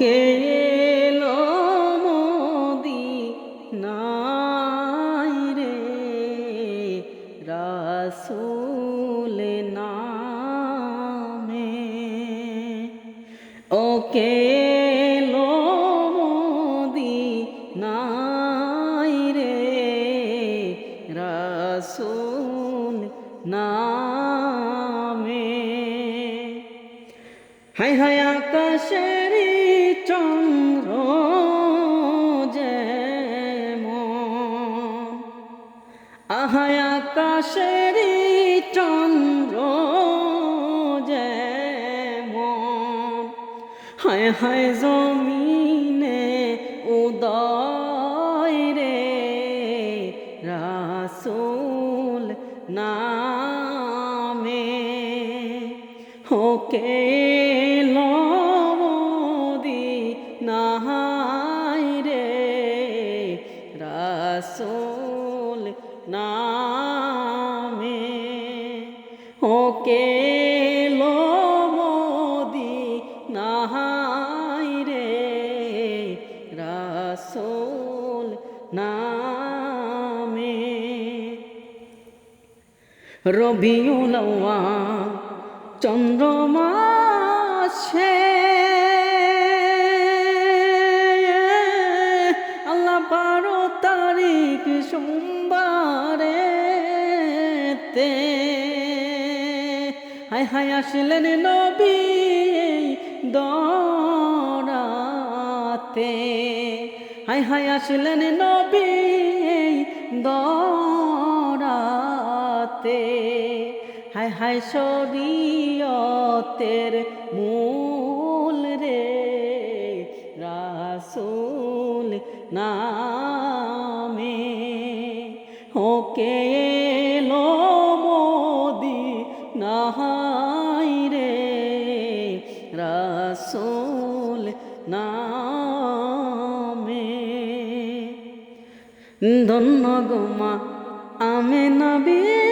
ওকে এলো মোদি নাই রে? রাসুল নামে। ওকে এলো মোদি নাই রে? রাসুল নামে। হাই হাই আকাশের আকাশের চন্দ্র যেমন। হায় হায় জমিনে উদয় রে রাসুল নামে। হোকে লদি নাহাই রে রাসুল রবিউলওয়া চন্দ্রমাসে আল্লাহ বারো তারিখ সোমবারে তে হায় হায়, আসলেন নবী দরাতে। হায় হায়, আসলেন নবী দরাতে হায় হায় শরীয়তের মূল রে, রাসুল নামে ওকে এলো মোদি নাহাই রে, রাসুল নামে। ধন্য গোমা আমে নবীবি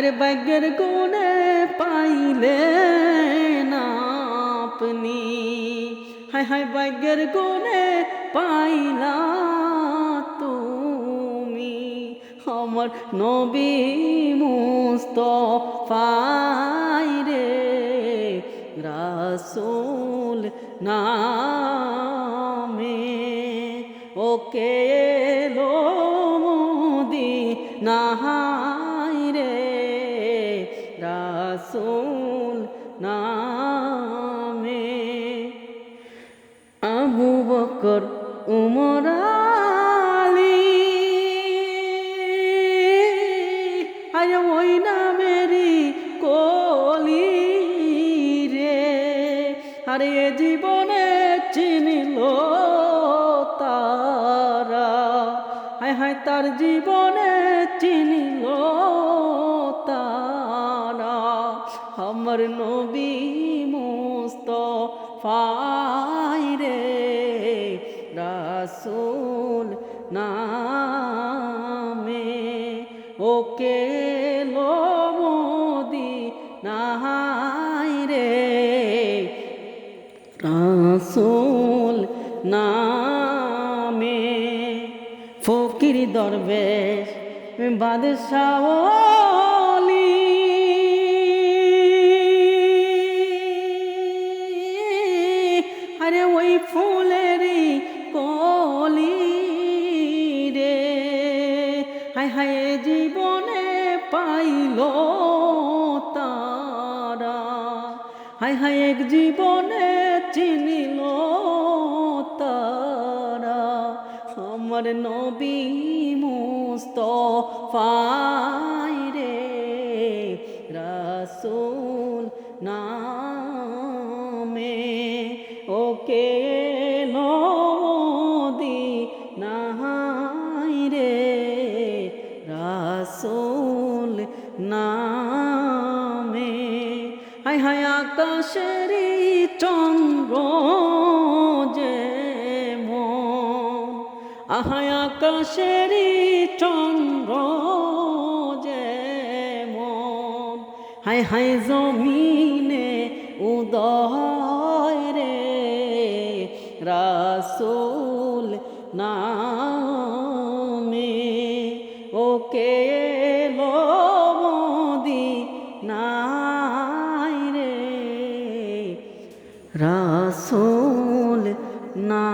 আরে ভাগ্যের গুণে পাইলে না আপনি। হায় হায় ভাগ্যের গুণে পাইলা তুমি আমার নবী মুস্তফাই রে রাসুল নামে। ওকে লো মোদি নাহাই রে রাসুল নামে আবু বকর, উমর আলী। আয় ওই নামেরই কলি রে। আরে এ জীবনে চিনিল তারা। হায় হায়, তার জীবনে আমার নবী মুস্তফাই রে, রাসুল নামে ওকে লো মোদি নাহাই রে, রাসুল নামে ফকির দরবেশ বাদশাওলি হায় জীবনে পাইল তারা। হায় হায় এক জীবনে চিনিল তারা। আমার নবী মুস্তফাই রে, রাসুল নামে। হায় হায় আকাশের চন্দ্র যে আহায় আকাশেরই চন্দ্র যেমন হায় হায় জমিনে উদয় রে রাসুল নামে রাসুল না